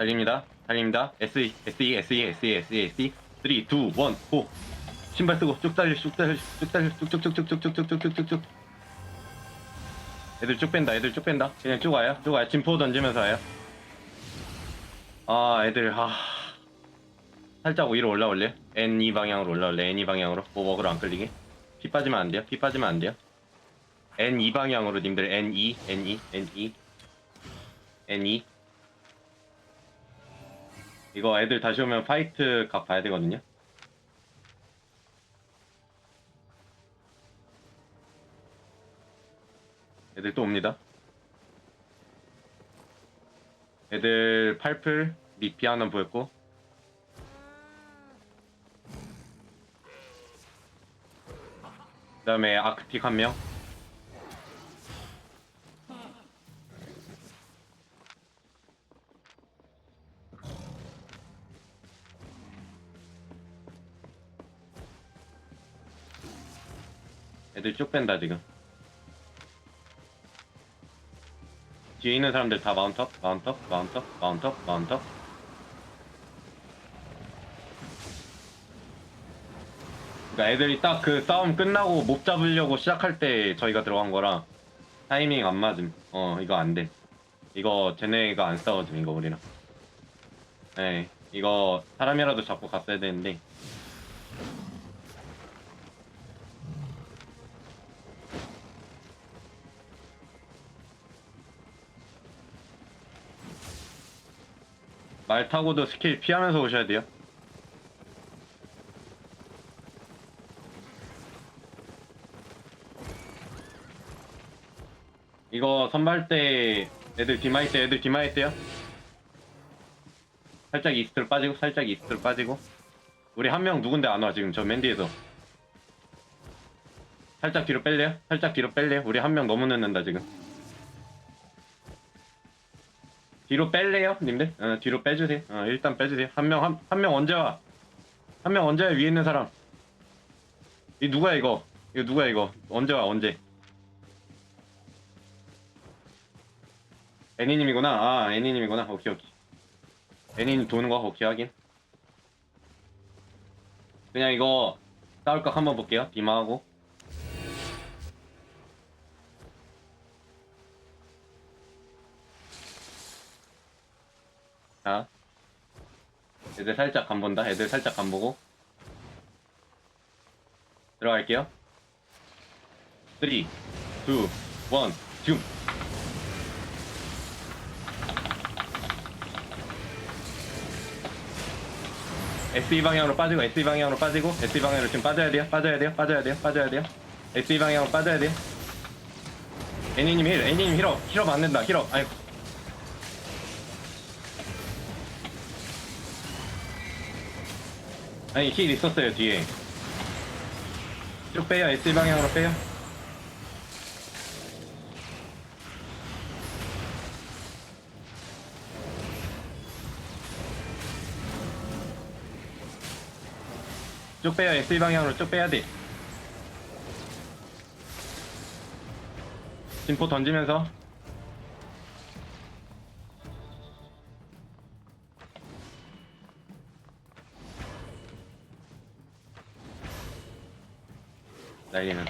달립니다. 달립니다. SE, SE, SE, SE, SE, SE. 3, 2, 1, 고! 신발 쓰고 쭉 달려, 쭉 달려, 쭉 달려, 쭉쭉쭉쭉쭉쭉쭉쭉쭉쭉쭉. 애들 쭉 뺀다, 애들 쭉 뺀다. 그냥 쭉 와요, 쭉 와요. 진포 던지면서 와요. 아, 애들, 아. 살짝 위로 올라올래요? N2 방향으로 올라올래, N2 방향으로. 보먹으로 안 끌리게. 피 빠지면 안 돼요, 피 빠지면 안 돼요. N2 방향으로 님들 N2, N2, N2, N2. 이거 애들 다시 오면 파이트 각 봐야 되거든요. 애들 또 옵니다. 애들 팔풀 밑비 하나 보였고 그 다음에 아크틱 한 명. 애들 쭉 뺀다 지금. 뒤에 있는 사람들 다 마운트업, 마운트업, 마운트업, 마운트업, 마운트업. 그러니까 애들이 딱 그 싸움 끝나고 못 잡으려고 시작할 때 저희가 들어간 거라 타이밍 안 맞음. 어 이거 안 돼. 이거 쟤네가 안 싸워줌 이거 우리랑. 네 이거 사람이라도 잡고 갔어야 되는데 말 타고도 스킬 피하면서 오셔야 돼요. 이거 선발 때 애들 디마이 때 애들 디마이 때요. 살짝 이스트로 빠지고 살짝 이스트로 빠지고 우리 한 명 누군데 안 와 지금 저 맨디에서 살짝 뒤로 뺄래요? 살짝 뒤로 뺄래요? 우리 한 명 너무 늦는다 지금 뒤로 뺄래요 님들? 어, 뒤로 빼주세요. 어, 일단 빼주세요. 한 명 한 한 명 언제 와? 한 명 언제 와? 위에 있는 사람. 이 누구야 이거? 이거 누구야 이거? 언제 와 언제? 애니님이구나. 아 애니님이구나. 오케이 오케이. 애니님 도는 거 오케이 확인. 그냥 이거 싸울 각 한번 볼게요. 디마하고 자 애들 살짝 간 본다. 애들 살짝 간 보고. 들어갈게요. 3 2 1 지금 SE 방향으로 빠지고 SE 방향으로 빠지고 SE 방향으로 지금 빠져야 돼요? 빠져야 돼요? 빠져야 돼요? 빠져야 돼요? SE 방향으로 빠져야 돼요? 애니님 힐 애니님 힐업 안 된다. 힐업 아니 아니 힐 있었어요 뒤에. 쭉 빼요 SE 방향으로 빼요. 쭉 빼요 SE 방향으로 쭉 빼야 돼. 진포 던지면서 来一点